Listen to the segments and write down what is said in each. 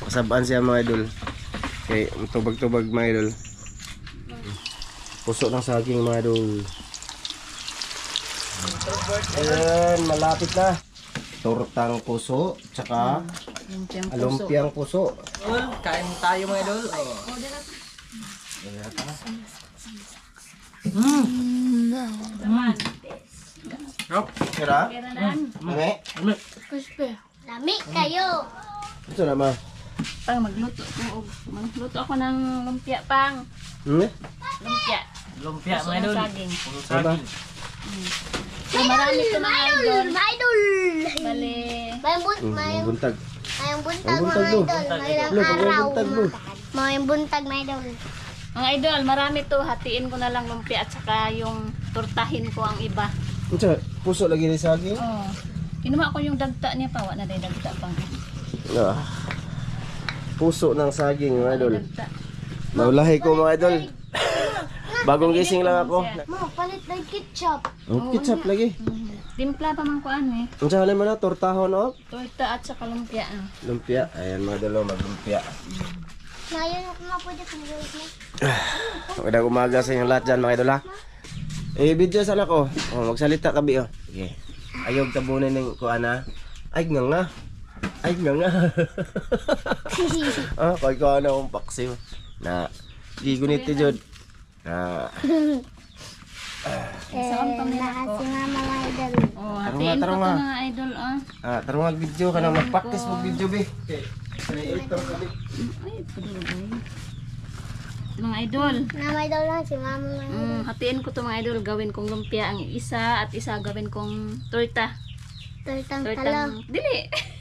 Kasabaan siya mga idol. Okay, tubag-tubag mga idol. Puso ng saging mga idol. Ayan, malapit na. Tortang puso, tsaka Lumpiang puso. alumpiang puso. Idol, kain tayo mga idol. Oh. Rob, Sira? Kailangan. Mami? Lami kayo. Ito naman. Pang magluto ko. Magluto ako ng lumpia pang. Hmm? Lumpia. lumpia Puso mga ng idol. saging. Diba? saging. So marami ko mga idol. Idol. Mayang bun Hmm, mayang buntag. buntag Ang buntag mga mo. idol. Mayang Lo, pag may araw. Mayang buntag mga idol. Mga idol, marami to. Hatiin ko na lang lumpia at saka yung tortahin ko ang iba. Ito, puso lagi ni saging. Oh. Kinuha ko yung dagta niya pa. Wala na yung dagta pang. Ah. Puso ng saging mga idol. Dagta. Naulahi ko mga idol. Bagong gising lang ako. Mo, palit ng ketchup. Ang ketchup lagi. Mm. Timpla pa man ko ano eh. Ang sahalin mo na, tortahon oh. Torta at saka lumpia. ah. Lumpia. Ayan mga idol, oh, maglumpia. Ngayon ako mapwede kung gawin mo. Magandang umaga sa inyong lahat dyan mga idol ha. Eh, video sana ko. Oh, magsalita ka bi oh. Sige. Ayog tabunin ng kuan ha. Ay nga nga. Ay nga nga. ah, kay ko na akong paksiw. Na, di gunit ti Jod. Na, Eh, naka si mama mga idol. Oh, Tarong hatiin nga, ko tarong to nga. mga idol ah. ah, tarong mag video ka na mag-practice mag video bi. Okay. Creator ka bi. Ay, padulogay. Mga idol. Mama idol lang si mama idol. Mm, hatiin ko to mga idol. Gawin kong lumpia ang isa at isa gawin kong torta. Tortang talo. Tortang, dili.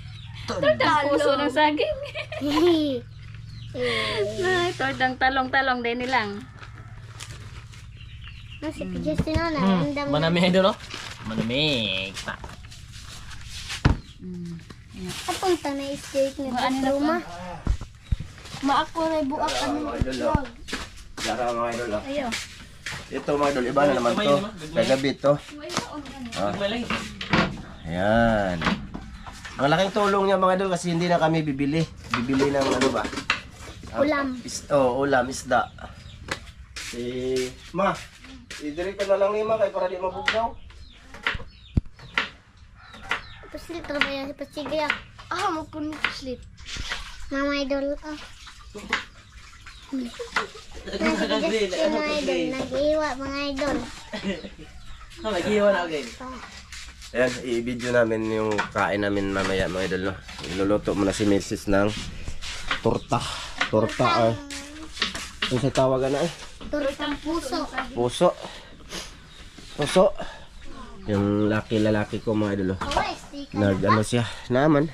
Tortang puso ng saging. eh, Ay, tortang talong-talong din nilang. nasi na Hmm, nandam na. manami idol oh. Manami. Ta. Mm. Kapunta na steak ni Ano na Roma. Maako na buak ano vlog. Yara mga idol ah. Ayo. Ito mga idol, iba na naman to. Kagabi to. Ah. May lagi. Ayan. Ang laking tulong niya mga idol kasi hindi na kami bibili. Bibili ng ano ba? Ah, Ulam. Is, oh, ulam, isda. Si... Ma, idiri ka na lang ni Ma kay para di mabugnaw. Paslit na ba yan si Pasigya? Ah, mo kun paslit. Mama idol. Ah. Nag-Justin mga idol. Nag-iwa mga idol. Ayan, i-video namin yung kain namin mamaya mga idol. No? Iluluto muna si Mrs. ng torta. Torta ah. Yung sa tawagan na eh. Tortang puso. Puso. Puso. Yung laki lalaki ko mga idol. oh. Nag ano siya naman.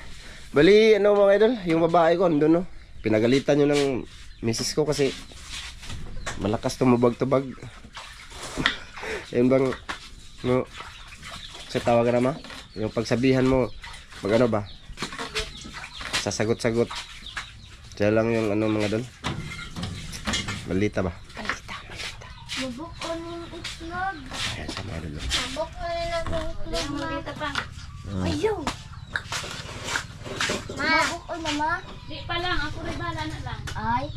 Bali ano mga idol, yung babae ko andun no. Pinagalitan yun ng misis ko kasi malakas tumubag-tubag. Yan bang no sa tawagan naman yung pagsabihan mo mag ano ba sasagot-sagot Siya lang yung ano mga idol balita ba Bubuk ko ng itlog. ayan sa mga oh. Bubuk ko na ng itlog. Ma. Malita pa. Ayaw. Ma. Bubuk ko na ma. Di pa lang, ako rin bala na lang. Ay.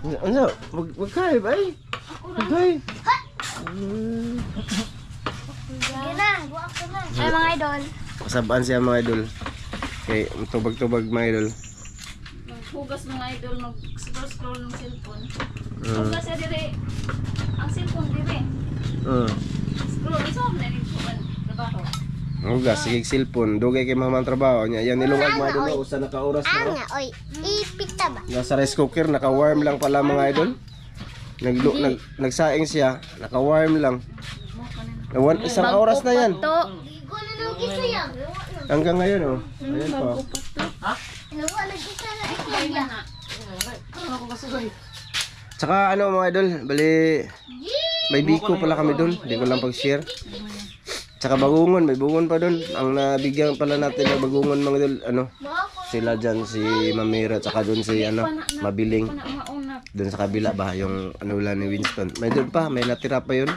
ano wag kayo ba eh wag kayo Sige na. Buak ko na. Ay mga idol. Kasabaan siya mga idol. Okay, tubag-tubag mga idol. Maghugas mga idol, mag-scroll-scroll ng cellphone. Mm. Hugas siya dire. Ang cellphone dire. Mm. Scroll, isa mo na rin po. Trabaho. Hugas, sige cellphone. Dugay kay mamang trabaho niya. Yan nilungag mga idol. Usa naka-oras na. Ah oh. nga, oy. Ipikta ba? Nasa rice cooker, naka-warm lang pala mga idol. Naglu nag nagsaing siya, naka-warm lang. One, isang oras na yan. To. Igo na ng gisa yan. Hanggang ngayon oh. Ayan pa. Nawa na gisa na Ay, yan. Tsaka ano mga idol, bali may biko pala kami doon. Hindi ko lang pag-share. Tsaka bagungon, may bungon pa doon. Ang nabigyan pala natin ng bagungon mga idol, ano, sila dyan si Mamira, tsaka doon si ano, Mabiling. Doon sa kabila ba, yung ano lang ni Winston. May doon pa, may natira pa yun.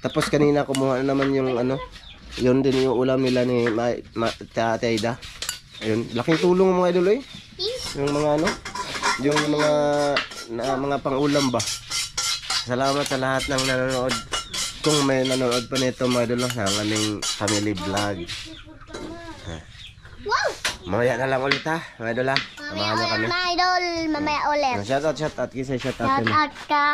Tapos kanina kumuha na naman yung ano, yun din yung ulam nila ni Ma, Ma, Ate Aida. Ayun, laking tulong mga idol eh. Yung mga ano? Yung mga na, mga pangulam ba? Salamat sa lahat ng nanonood. Kung may nanonood pa nito mga idol, ng aming family vlog. Wow! Mamaya na lang ulit ha, mga idol ha. Samahan nyo kami. Mga idol, mamaya ulit. Shout out, shout out. Kisa shout out Shout kami. out ka,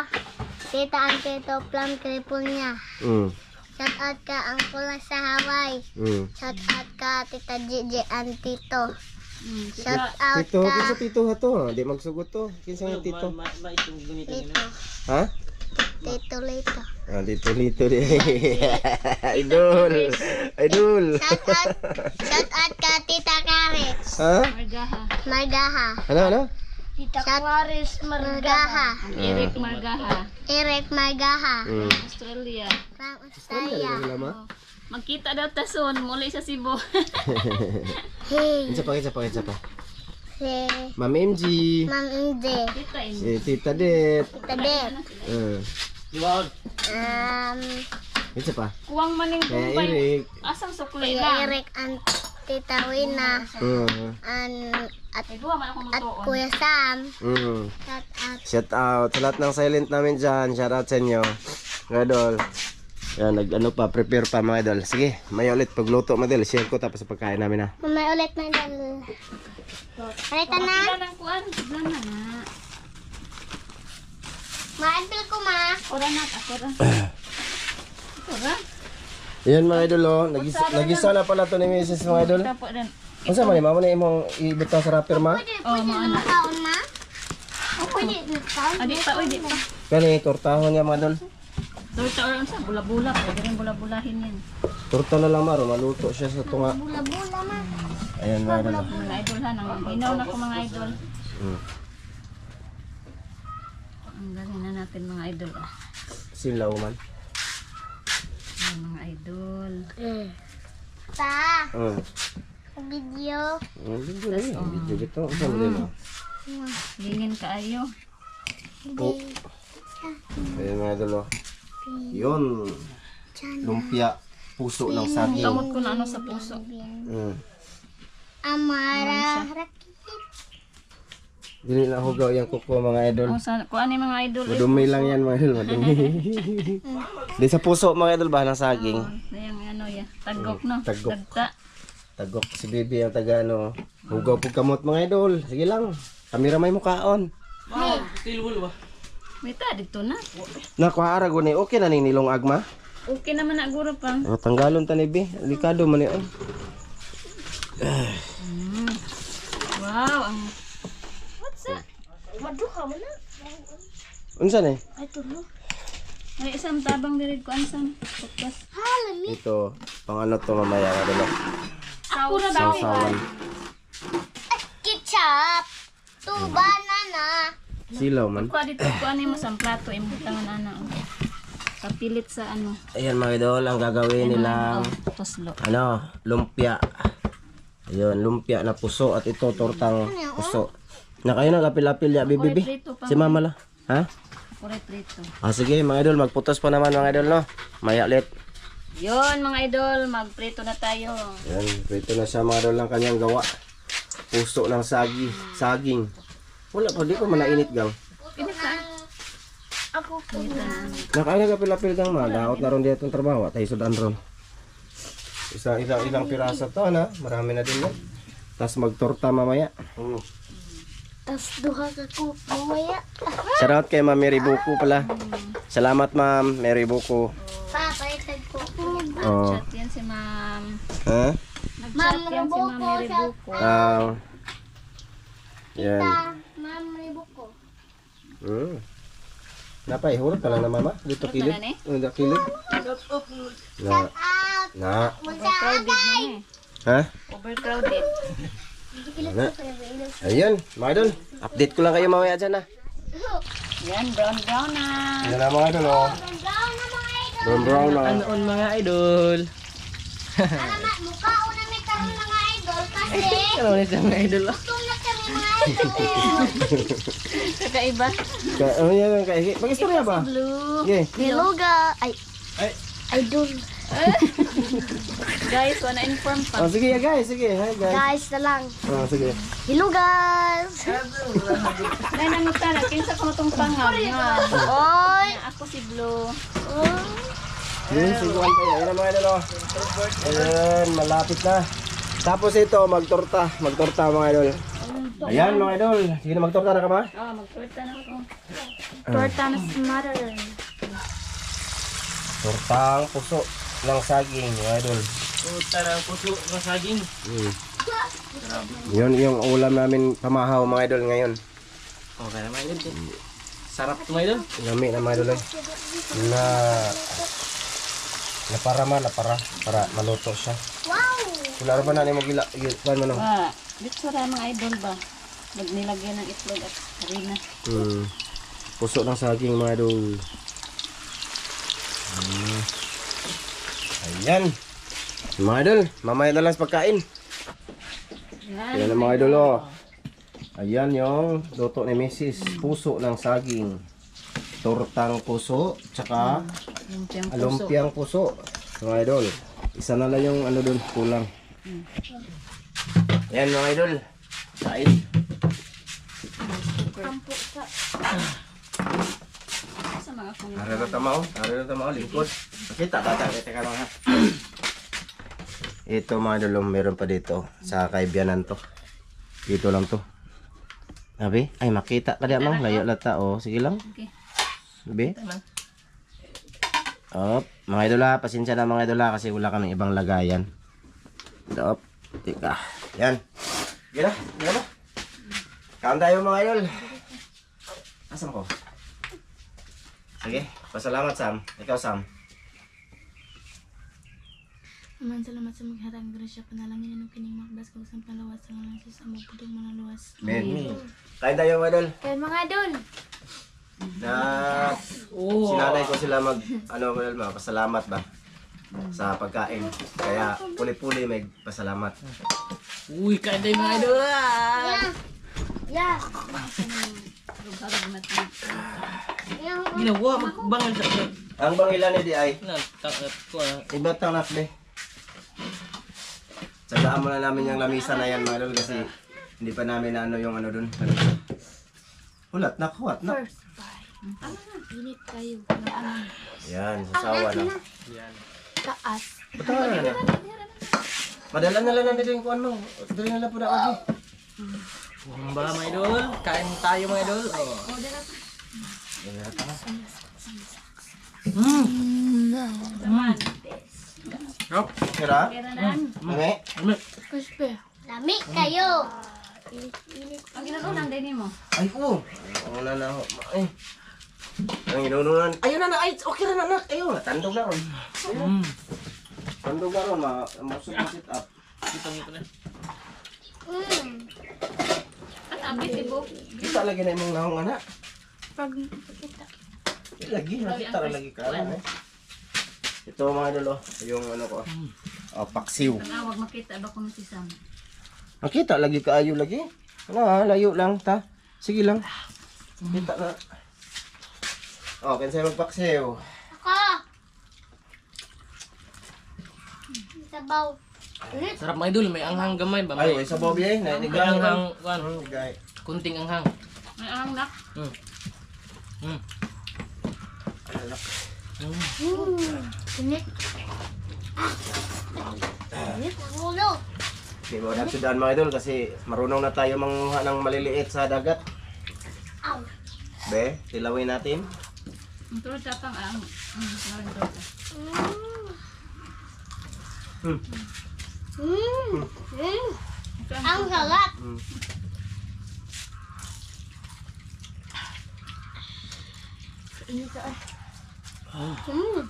Tita Antito Plum California. Mm. Shout out ka, ang pula sa Hawaii. Mm. Shout out ka, Tita Gigi Antito. Mm. Shout out Tito, ka, kinsa tito ha to? Di magsugot to. Kinsa nga tito? Maitong gamitan Tito. Ha? Tito Lito. Ah, dito dito di. Idol. Idol. Shout out, shout out ka, Tita Karis. Ha? Margaha. Margaha. Ano ano? Tita Karis Margaha. Eric Margaha. Eric Margaha. Mm. Australia. From Australia. Lama. Magkita daw tason muli sa Cebu. Hey, Kinsa pa kinsa pa kinsa pa? Si Ma'am MG. Ma'am in. Si Tita Det. Tita Det. Uh, Iwan. Um, kinsa pa? Kuwang maning Kaya. Eric. Asang suklay Kuya lang. Eric and Tita Wina. Mm. And, at, Ay, duwa man akong at magtuon. Kuya Sam. Mm. Shout out. Shout out sa lahat ng silent namin dyan. Shout out sa inyo. Mga idol. Yan, nag ano pa, prepare pa mga idol. Sige, may ulit pagluto mga idol. Share ko tapos sa pagkain namin ha. Mamay ulit na idol. Palitan na. Maanpil ko ma. Ora na. Ako ra. Ora. Yan mga idol oh. Nagisa, nagisa na pala to ni Mrs. mga idol. Ano sa man, mama na imong ibutang sa rapper ma? Oh, maana. Kaon ma. O pwede pa, oy, di pa. Kani, tortahon niya mga idol. Torta or sa bula-bula. Pwede rin bula-bulahin yan. Torta na lang maro, maluto siya sa tunga. Bula-bula ma. Ayan idol. oh. Mga idol ha. Nang inaw na ko mga idol. Mm. Ang galing na natin mga idol. Ah. Silaw man. Ayan, mga idol. Pa. Mm. Video. Mm, Video na yun. Video gito. Ang sabi nila. Lingin kaayo. Oh. Ayan mga idol oh. Yun. Lumpia. Puso ng saging. Kamot ko na ano sa puso. Mm. Amara. Dili na hugaw yung kuko mga idol. O, sa, kuan ni mga idol. Eh. Madumi lang yan mga idol, madumi. Di sa puso mga idol ba ng saging. Yung ano ya. Tagok no. Tagok. Tagta. Tagok si Bibi ang taga ano. Hugaw pug kamot mga idol. Sige lang. Kamera may mukaon. Tilwul ba? Mita, dito na. Nakuha ko ni okay na ning nilong agma. Okay naman na guro pang. O, tanggalon ta ni Bi. Delikado man ni. Wow, ang Unsa ni? may isang tabang dirid ko ansang putas. Ito, pang ano to mamaya mga idol. Ako na daw. Sausawan. Ketchup. Two banana. Silaw man. Kuha dito ko ano mo sa plato imbutang na ana. Kapilit sa ano. Ayan mga idol, ang gagawin nilang Toslo. ano, lumpia. Ayun, lumpia na puso at ito tortang puso. Na kayo nagapil-apil ya, bibi. bi. Prito pa. Si mama la. Ha? Kuret prito. Ah, sige mga idol, magputos pa naman mga idol, no? Maya ulit. Yon mga idol, magprito na tayo. Yan, prito na siya mga idol ng kanyang gawa. Puso ng sagi, saging. Wala pa, di ko man nainit gang. Ka. Ako po. Na kayo nagapil-apil gang ma, daot na ron dito ang trabaho, tayo sudan ron. Isa, ilang, ilang pirasa to, na? Marami na din, no? Tapos magtorta mamaya. Mm. Tapos duha ka ko. Mamaya. Shoutout kay Ma'am Mary Buko pala. Salamat Ma'am Mary Buko. Pa, palitan ko. Oh. Chat yan si ma'am. Ha? Nag-chat yan si ma'am Mary Buko. Ah. yan. Hmm. Napay, hurot ka lang na mama. Dito kilid. na? Dito kilid. Na. Na. Overcrowded na eh. Ha? Overcrowded. Na. Ayun, mga idol. Update ko lang kayo mamaya dyan ha. Yan, brown brown na. Yan na mga idol oh. Brown na mga idol. Brown brown na. Anoon mga idol. Alamat, mukha una may karoon mga idol kasi Ano ni sa mga idol? idol. Kakaiba. Ka ano yan kay Mag-istorya ba? Blue. Okay. Niluga. Ay. Ay. Idol. Guys, wanna inform pa. Oh, sige guys, sige. Hi guys. Guys na lang. Oh, sige. Hello guys! Nay namusta na kinsa ko tong pangam nga. Oy! Ako si Blue. Yun, siguan tayo. Ayan ang mga idol. oh. Ayan, malapit na. Tapos ito, magtorta. Magtorta mga idol. Ayan mga idol. Sige na, magtorta na ka ba? Oh, magtorta na ako. Torta na smatter. Tortang puso ng saging mga idol. Puta na puso ng saging. Mm. Yun yung ulam namin pamahaw mga idol ngayon. Okay naman idol. Sarap ito mga idol. Lami na mga idol eh. Na na para man, na para para maluto siya. Wow! Wala ba na ni mo gila, gila mo no? Ah, dito ra mga idol ba? Magnilagay ng itlog at harina. Hmm. Puso ng saging mga idol. Hmm. Ayan. Mga idol, mamaya na lang sa pagkain. Yan. Ayan ang mga idol oh. Ayan yung luto ni Mrs. Puso ng saging. Tortang puso, tsaka Lumpiang puso. alumpiang puso. Mga idol. Isa na lang yung ano doon, kulang. Ayan mga idol. Kain. Sa mga kung Ari na tamaw, ari na tamaw, lingkod. Kita, tata, teka lang ha. Ito mga idol, oh, meron pa dito sa kaibianan to. Dito lang to. Sabi, ay makita ka diyan mang layo lata oh. Sige lang. Okay. Sabi. Op, mga idol ha, pasensya na mga idol ha kasi wala kaming ibang lagayan. Op, tika. Yan. Gila, gila ba? Kaon tayo mga idol. Asan ko? Sige, pasalamat Sam. Ikaw Sam. Aman salamat sa magharang grasya panalangin ng kining makbas kung sa palawas sa ngalan sa mo pudong mga luwas. Men. Kain tayo mga idol. Kaya mga idol, Na Oo. sinanay ko sila mag ano mga idol, mga pasalamat ba sa pagkain. Kaya puli-puli may pasalamat. Uy, kain tayo mga idol. ah. yeah! na. Yeah! Ginawa, magbangal sa sa- Ang bangilan ni di ay na takot ko ah. Ibat ang nasbe. Tsagaan muna namin yung lamisa na yan mga idol kasi hindi pa namin na ano yung ano dun. Hulat na, huwat na. First bite. Init kayo. Yan, sasawa na. Taas. Batawa na na. Madala na lang na nila yung kuwan mo. Dali na lang po na ako. Ang ba mga idol? Kain tayo mga idol. Oh. Taman. Yup. Kira? Kaya na. Mami? Ano? Crispy. Lami kayo! Ang ginagawa din mo. Ay, oo. Ang na na. Ay. Ang inununan. Ayun na na. Ay, okay na na. Ayun. Tandog na ron. Mm. Tandog na ron. Ma masuk na sit up. Kita mo na. Mm. At abit ibo. Kita lagi na imong nahong anak. Pag kita. Lagi. Nakita ra lagi ka. eh. Ito mga idol oh. Yung ano ko. Oh, paksiw. Ang awag makita ba kung si Sam. Nakita lagi kaayo lagi. Ano ha, layo lang ta. Sige lang. Kita na. Oh, kinsay magpaksiw. Ako! Sabaw. Ulit. Sarap mga idol, may anghang gamay ba? Ay, May, sa Bobby eh. may Nainigang anghang, kuan, Hmm, igay. kunting anghang. May ang nak. Mm. Mm. Mm. Init. Init ang ulo. Di mo nagsudan mga idol kasi marunong na tayo manguha ng maliliit sa dagat. Aw. Be, tilawin natin. Ang tulad ang. Ang nawin tulad. Hmm. Mm. Mm. Ang sarap. Hmm. Mm.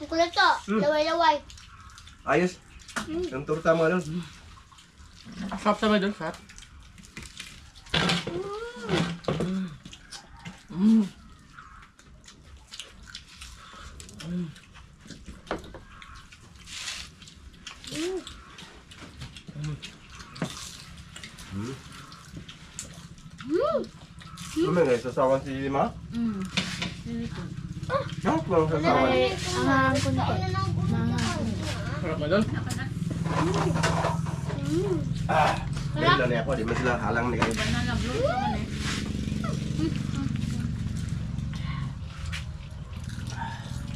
Ang kulit to. Laway-laway. Ayos. Yung turta mga idol. Sarap sa mga idol, sarap. Mm. Ano nga, sasawan si Ma? Mm. Sarap ng sasawan. Ay, anghang ko na. Ah, Dahil na ako, di ba sila halang ni kayo. Banana blue naman eh.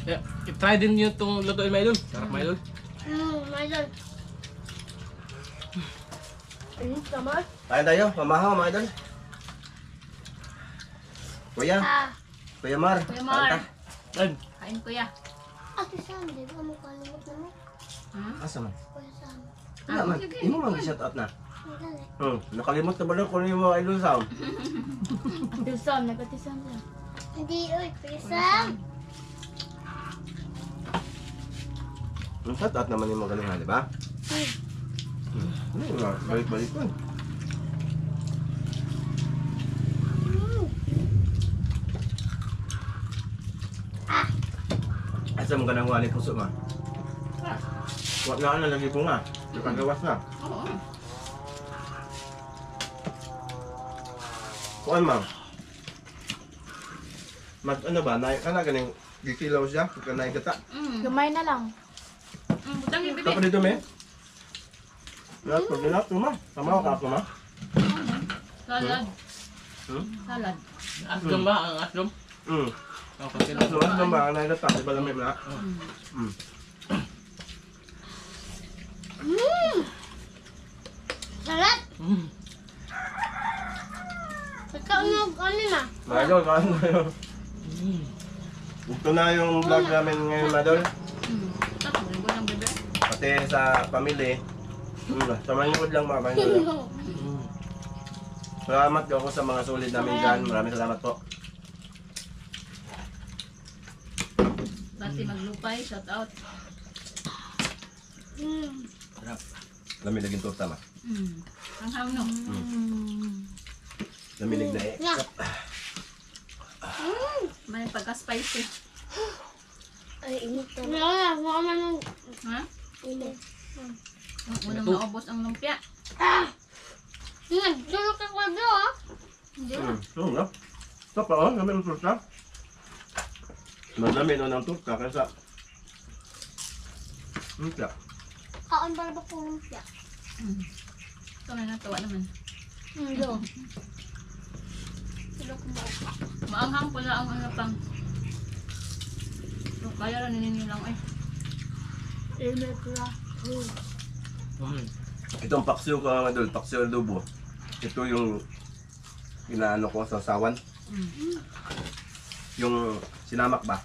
Yeah, try din nyo itong lutuin idol. Sarap idol. Hmm, Maidol. Ayun, tama. Tayo tayo, pamahaw mga idol. Kuya, Ah, Kuya Mar. Kuya Mar. kanta. Ay, Kain kuya. Ate Sam, di ba mo kalimot na mo? Asa man? Kuya Sam. Wala man. Imo man shout out na. Galing. Hmm, nakalimot na ba na kung yung mga idol sound? Tisam, nagkatisam siya. Hindi, uy, Kuya Sam. Ang shout out naman yung mga galing di ba? Hmm. Ano yung mga balik-balik ko. Asa mo ka nang wali puso ma? Wag na ano lagi po nga. Nakagawas na. Oo. Kuan ma'am. Mag ano ba? Nay kana ganing gikilaw siya, kanay gata. Mm. Gamay na lang. Mm, butang ibig. Tapos dito me. Lahat pag lahat mo ma. Tama ka ako ma. Salad. Hmm? Salad. aslom ba? Ang aslom? Hmm. Ang pagkila. So ano ba kanay gata, di ba lamay na? Hmm. Sarap. Mm. Ikaw na, ano na? Madol, kaano kayo? Ito na yung vlog namin ngayon, Madol. Mm. Pati sa pamilya. Hmm, samanyod lang mga. Mm. Salamat ako sa mga solid namin dyan. Maraming salamat po. Bati maglupay. Shout out. Hmm. Lamig naging torta ma. Mm. Ang ham no. Laminig na eh. Na. May pagka-spicy. Ay, init na. Wala na, wala na nung Ha? init. Huwag mo nang maubos ang lumpia. Nagdulog ka kwa bro, ah. Hindi Hmm. Oo nga. Ito pa oh, lamig ng torta. Mas lamig no ng torta kaysa. Hmm, siya. Kaon para ba kung lumpia? Mm. Ito may natawa naman. Hindi. Sila kumain. Maanghang pala ang ano pang. So, kaya rin ninyo lang eh. Eme pula. Mm. Itong paksiw ko mga idol, paksiw adobo. Ito yung inaano ko sa sawan. Mm. Yung sinamak ba?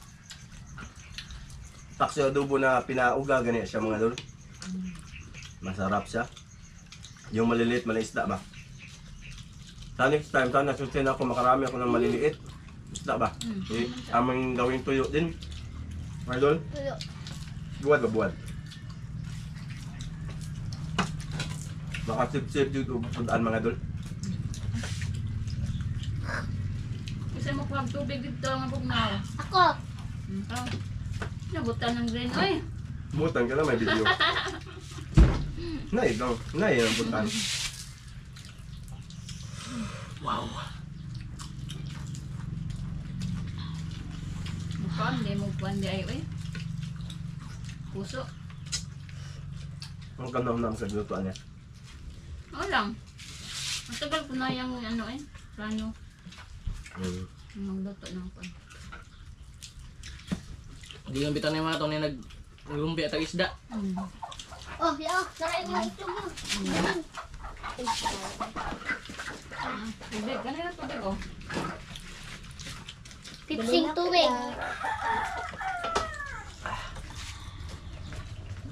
Paksiw adobo na pinauga ganyan siya mga idol. Masarap siya. Yung maliliit na isda ba? Sa next time, sana sustain ako makarami ako ng maliliit. Isda ba? Mm. Eh, aming gawing tuyo din. Mga idol, Tuyo. buwad ba buwad? Baka sip-sip dito pagdaan mga idol. Kasi mo kuwag tubig dito ang bugnaw. Ako. Parang nabutan ng green. Oy! Butan ka na may video. Nay, lang. Nay, ang butan. Wow. Mukuan, di mo kuan di ay oy. Puso. Ang ganda na sa lutuan niya. Oo lang. Ang tagal ko na yung ano eh. Plano. Mm. Magluto ng kuan. Hindi yung bitan yung mga itong nag lumpia at isda. Mm. Oh, yeah. Sarayin mo ito mo. Tubig, ganun yung tubig oh. Pipsing tuwing.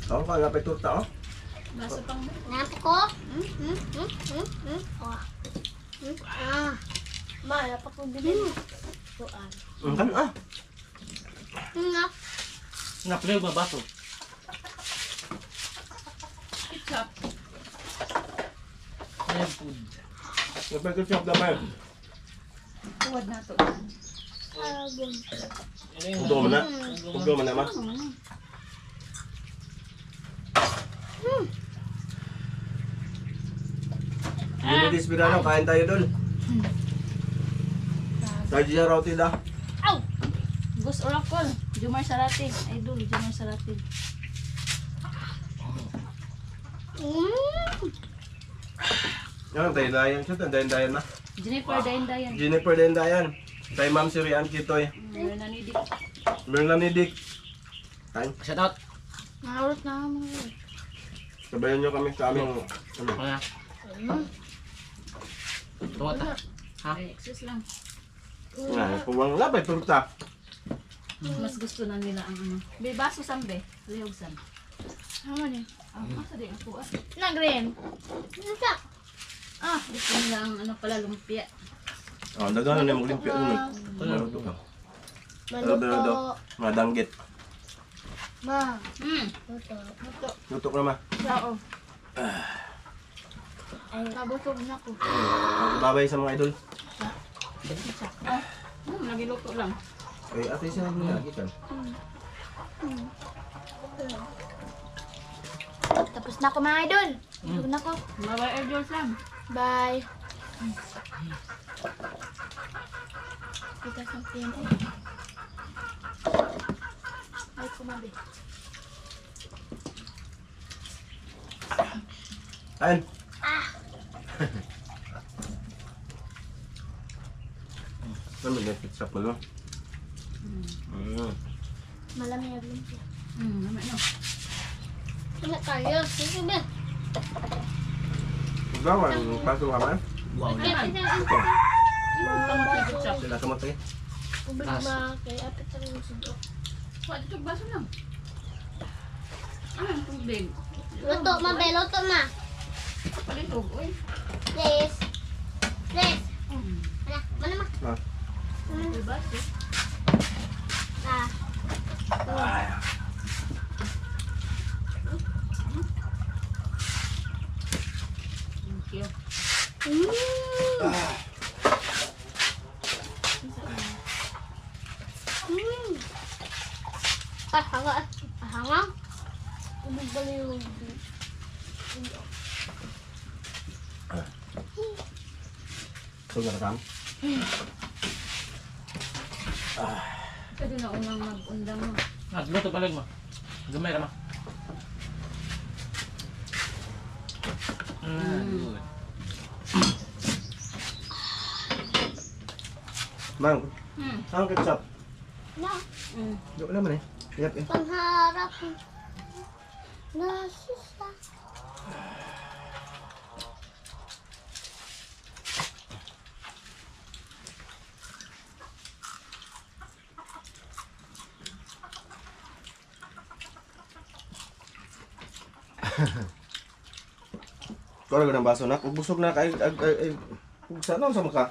Ako ka nga torta oh. Baso pang Napo ko. Hmm? Hmm? Hmm? Hmm? Hmm? Oh. Hmm? Ah. Ma, dapat ko bilhin. Tuan. Ang kan ah. Hmm nga. Napilil ba baso? ketchup. Ayan food. Napagod siya dapat. Tuwad na to. Yung Udo mo na. Udo mo na ma. Hindi mo dispirano, kain tayo dol. Sa Gia raw tila. Ow! Boss Oracle, Jumar Sarate. Idol, Jumar Sarate. Mm. Yan, dayan dayan siya, dayan dayan na. Jennifer Dayan Dayan. Jennifer dayan dayan. Kay Ma'am si Rian Kitoy. Meron na ni Dick. Melanie Dick. Kain. Shout out. Nakarot na mga. Sabayan nyo kami sa aming... Ano? Mga. Tuwa ta. Ha? Ay, excuse lang. Nga, puwang labay, turta. Mas gusto na nila ang ano. Be, baso san be? Lihog san. Ano ni? Ah, asa di ako ah. Na green. Nasa? Ah, gusto nila ang ano pala lumpia. Oh, dagano na yung limpyo nun. Ano ka? Ano Maluto. Mga danggit. Ma. Hmm. Luto. Luto ka na ma. Sao. Ay, kabusog na ko. Babay sa mga idol. Ah, hmm, nagiluto lang. Ay, ate siya nang lagi kan. Tapos na ako mga idol. Busog na ko. Mabay air Jules lang. Bye. Kita sa tiyan. Ay, kumabi. Kain. Ano may pizza pa no? Mm. Malamig ang lumpia. Hmm, naman no. Ano tayo? Sige ba? Ikaw, ang paso ka man? Wow. Naman. ketchup. Sila kamatay. Ba? Kaya apit sa rin sudo. Wala dito baso lang. Ah, tubig. Luto, ma. Be, luto, ma. Palitog, uy. Please. Please. Hmm. Ano? Mana, ma? Ah. May baso. Ah. Thank you. Mm. Mm. Ah, hanga. Ah, hanga. Ubig ba yung Ito na kam. Pwede na unang mag-undang mo. Ah, luto palag mo. Gamay ra ma. Mm. Mang, Hmm. ang ketchup. na? Hmm. Dito naman eh. Yap eh. Pangharap. Nasisa. Kau ada baso nak, busog na kay ay ay ay. Sana sa maka.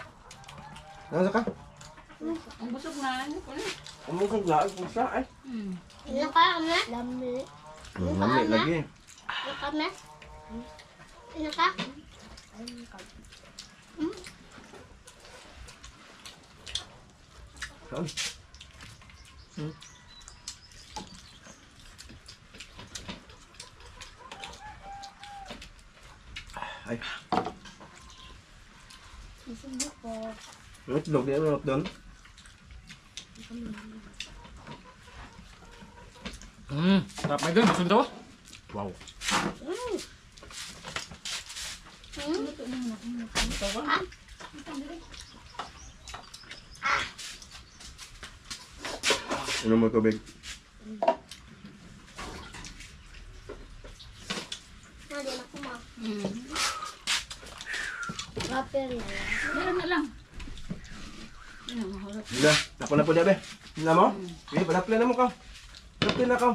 Nasa ka? Ang busog na. Ano ko na? Ang busog na ay pusa ay. Hmm. Ano ka, ama? Lami. Lami lagi. Ano ka, ama? Ano ka? Saan? Ay, Isubo ko. ano itlog di ano doon? Mm. Sarap may doon. Gusto mo Wow. Ano mo tubig? Hindi na ko, ma. Hmm. Rapper na yan. Meron na lang. Ano, mahulot. Hindi, nako na po diya be. Hindi mo? Eh, padapli na mo ka. Padapli na ka.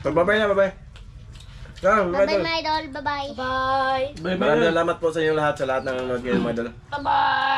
Pagbabay na, babay. Bye-bye, idol. my idol. Bye-bye. Bye. Bye Maraming salamat po sa inyo lahat sa lahat ng nanonood ngayon, mga idol. Bye-bye!